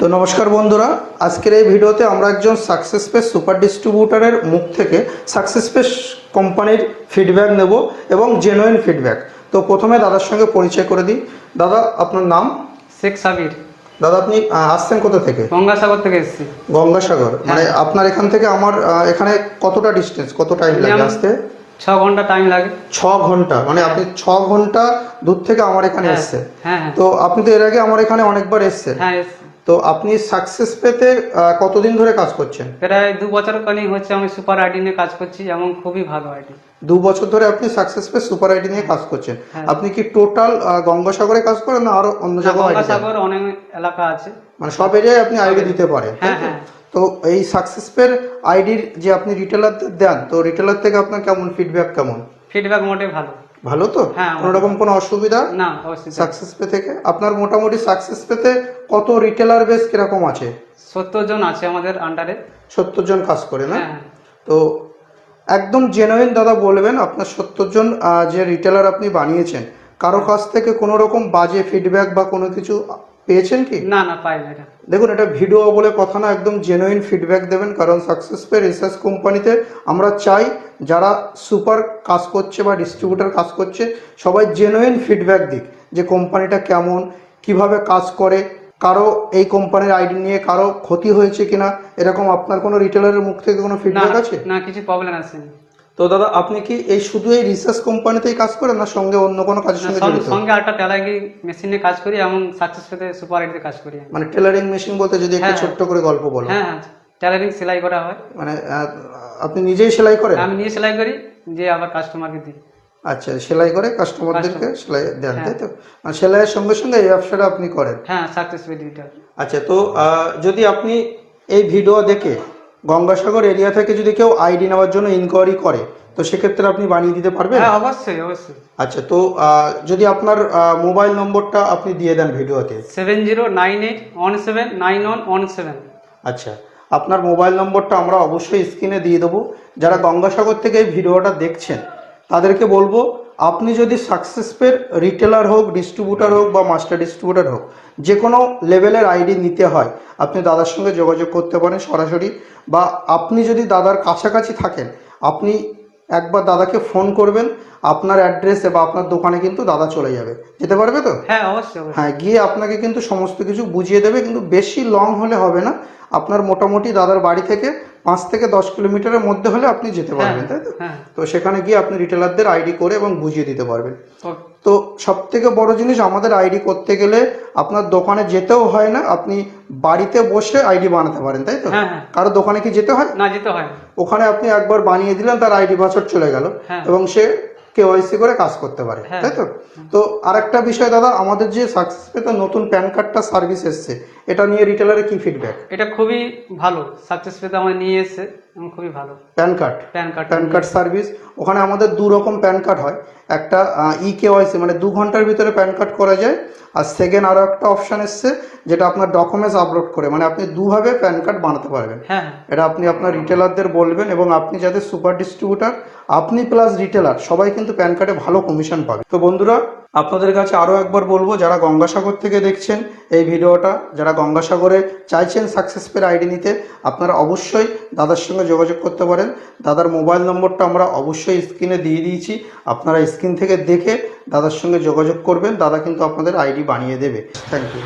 তো নমস্কার বন্ধুরা আজকের এই ভিডিওতে আমরা একজন সাকসেস পেস সুপার ডিস্ট্রিবিউটারের মুখ থেকে সাকসেস পেস কোম্পানির ফিডব্যাক নেব এবং জেনুইন ফিডব্যাক তো প্রথমে দাদার সঙ্গে পরিচয় করে দিই। দাদা আপনার নাম? শেখ সাবির। দাদা আপনি আসছেন কোথা থেকে? গঙ্গাসাগর থেকে এসেছি। গঙ্গাসাগর। মানে আপনার এখান থেকে আমার এখানে কতটা ডিস্টেন্স কত টাইম লাগে আসতে? ছ ঘণ্টা টাইম লাগে। ছ ঘণ্টা মানে আপনি ছ ঘণ্টা দূর থেকে আমার এখানে হ্যাঁ। এসছেন। হ্যাঁ হ্যাঁ। তো আপনি তো এর আগে আমার এখানে অনেকবার এসছেন। হ্যাঁ এসেছি। তো আপনি সাকসেস পেতে কতদিন ধরে কাজ করছেন? প্রায় দু বছর কালীন হচ্ছে আমি সুপার আইডি নিয়ে কাজ করছি এবং খুবই ভালো আইডি দু বছর ধরে আপনি সাকসেস পে সুপার আইডি নিয়ে কাজ করছেন। হ্যাঁ। আপনি কি টোটাল গঙ্গাসাগরে কাজ করেন না আরও অন্য জায়গায় গঙ্গাসাগর অনেক এলাকা আছে। মানে সব এরিয়ায় আপনি আইডি দিতে পারেন হ্যাঁ, তো? হ্যাঁ। তো এই সাকসেস পের আইডির যে আপনি রিটেলারদের দেন তো রিটেলার থেকে আপনার কেমন ফিডব্যাক কেমন? ফিডব্যাক মোটে ভালো। ভালো তো? হ্যাঁ, কোনো রকম কোনো অসুবিধা? না সাকসেস পে থেকে? আপনার মোটামুটি সাকসেস পেতে কত রিটেলার বেস কীরকম আছে? সত্তর জন আছে আমাদের আন্ডারে সত্তর জন কাজ করে না? হ্যাঁ। তো একদম জেনুইন দাদা বলবেন আপনার সত্তর জন যে রিটেলার আপনি বানিয়েছেন কারও কাছ থেকে কোনো রকম বাজে ফিডব্যাক বা কোনো কিছু পেয়েছেন কি? না না পাই না দেখুন এটা ভিডিও বলে কথা না একদম জেনুইন ফিডব্যাক দেবেন কারণ সাকসেস পে রিসার্চ কোম্পানিতে আমরা চাই যারা সুপার কাজ করছে বা ডিস্ট্রিবিউটার কাজ করছে সবাই জেনুইন ফিডব্যাক দিক যে কোম্পানিটা কেমন কীভাবে কাজ করে কারও এই কোম্পানির আইডি নিয়ে কারও ক্ষতি হয়েছে কিনা এরকম আপনার কোনো রিটেলারের মুখ থেকে কোনো ফিডব্যাক আছে? না কিছু প্রবলেম আসেনি তো দাদা আপনি কি এই শুধু এই রিসার্চ কোম্পানিতেই কাজ করেন না সঙ্গে অন্য কোনো কাজের সঙ্গে জড়িত? সঙ্গে একটা টেলাগি মেশিনে কাজ করি এবং সাকসেস পেতে সুপার আইডিতে কাজ করি। মানে টেলারিং মেশিন বলতে যদি একটু হ্যাঁ। ছোট্ট করে গল্প বলো। হ্যাঁ হ্যাঁ টেলারিং সেলাই করা হয়। মানে আপনি নিজেই সেলাই করেন? আমি নিয়ে সেলাই করি যে আবার কাস্টমারকে দিই। আচ্ছা সেলাই করে কাস্টমারদেরকে সেলাই দেন হ্যাঁ। তাই তো? আর সেলাইয়ের সঙ্গে সঙ্গে এই ব্যবসাটা আপনি করেন? হ্যাঁ সাকসেস পেতে আচ্ছা তো যদি আপনি এই ভিডিও দেখে গঙ্গাসাগর এরিয়া থেকে যদি কেউ আইডি নেওয়ার জন্য ইনকোয়ারি করে তো সেক্ষেত্রে আপনি বানিয়ে দিতে পারবেন? হ্যাঁ অবশ্যই অবশ্যই। আচ্ছা তো যদি আপনার মোবাইল নম্বরটা আপনি দিয়ে দেন ভিডিওতে। Seven zero nine eight one seven nine one one seven. আচ্ছা আপনার মোবাইল নম্বরটা আমরা অবশ্যই স্ক্রিনে দিয়ে দেবো। যারা গঙ্গাসাগর থেকে এই ভিডিওটা দেখছেন তাদেরকে বলব আপনি যদি সাকসেসপের রিটেলার হোক ডিস্ট্রিবিউটার হোক বা মাস্টার ডিস্ট্রিবিউটার হোক যে কোনো লেভেলের আইডি নিতে হয় আপনি দাদার সঙ্গে যোগাযোগ করতে পারেন সরাসরি বা আপনি যদি দাদার কাছাকাছি থাকেন আপনি একবার দাদাকে ফোন করবেন আপনার অ্যাড্রেসে বা আপনার দোকানে কিন্তু দাদা চলে যাবে। যেতে পারবে তো? হ্যাঁ অবশ্যই হ্যাঁ গিয়ে আপনাকে কিন্তু সমস্ত কিছু বুঝিয়ে দেবে কিন্তু বেশি লং হলে হবে না। আপনার মোটামুটি দাদার বাড়ি থেকে পাঁচ থেকে দশ কিলোমিটারের মধ্যে হলে আপনি যেতে পারবেন তাই তো? হ্যাঁ। তো সেখানে গিয়ে আপনি রিটেলারদের আইডি করে এবং বুঝিয়ে দিতে পারবেন। তো সব থেকে বড় জিনিস আমাদের আইডি করতে গেলে আপনার দোকানে যেতেও হয় না আপনি বাড়িতে বসে আইডি বানাতে পারেন তাই তো? হ্যাঁ হ্যাঁ। কারও দোকানে কি যেতে হয়? না যেতে হয় ওখানে আপনি একবার বানিয়ে দিলেন তার আইডি বছর চলে গেল। হ্যাঁ। এবং সে কেওয়াইসি করে কাজ করতে পারে হ্যাঁ। তাই তো? তো আরেকটা বিষয় দাদা আমাদের যে সাকসেস পেতে নতুন প্যান কার্ডটা সার্ভিস এসছে এটা নিয়ে রিটেলারে কি ফিডব্যাক এটা খুবই ভালো সাকসেস পেতে আমার নিয়ে এসেছে খুবই ভালো। PAN card PAN card PAN card service ওখানে আমাদের দু রকম প্যান কার্ড হয়। একটা ই কেওয়াইসি মানে দু ঘণ্টার ভিতরে প্যান কার্ড করা যায় আর সেকেন্ড আরও একটা অপশান এসছে যেটা আপনার ডকুমেন্টস আপলোড করে মানে আপনি দুভাবে প্যান কার্ড বানাতে পারবেন। হ্যাঁ হ্যাঁ। এটা আপনি আপনার রিটেলারদের বলবেন এবং আপনি যাদের সুপার ডিস্ট্রিবিউটার আপনি প্লাস রিটেলার সবাই কিন্তু প্যান কার্ডে ভালো কমিশন পাবে। তো বন্ধুরা, আপনাদের কাছে আরও একবার বলব, যারা গঙ্গাসাগর থেকে দেখছেন এই ভিডিওটা, যারা গঙ্গাসাগরে চাইছেন সাকসেসফুল আইডি নিতে, আপনারা অবশ্যই দাদার সঙ্গে যোগাযোগ করতে পারেন। দাদার মোবাইল নম্বরটা আমরা অবশ্যই স্ক্রিনে দিয়ে দিয়েছি। আপনারা স্ক্রিন থেকে দেখে দাদার সঙ্গে যোগাযোগ করবেন। দাদা কিন্তু আপনাদের আইডি বানিয়ে দেবে। Thank you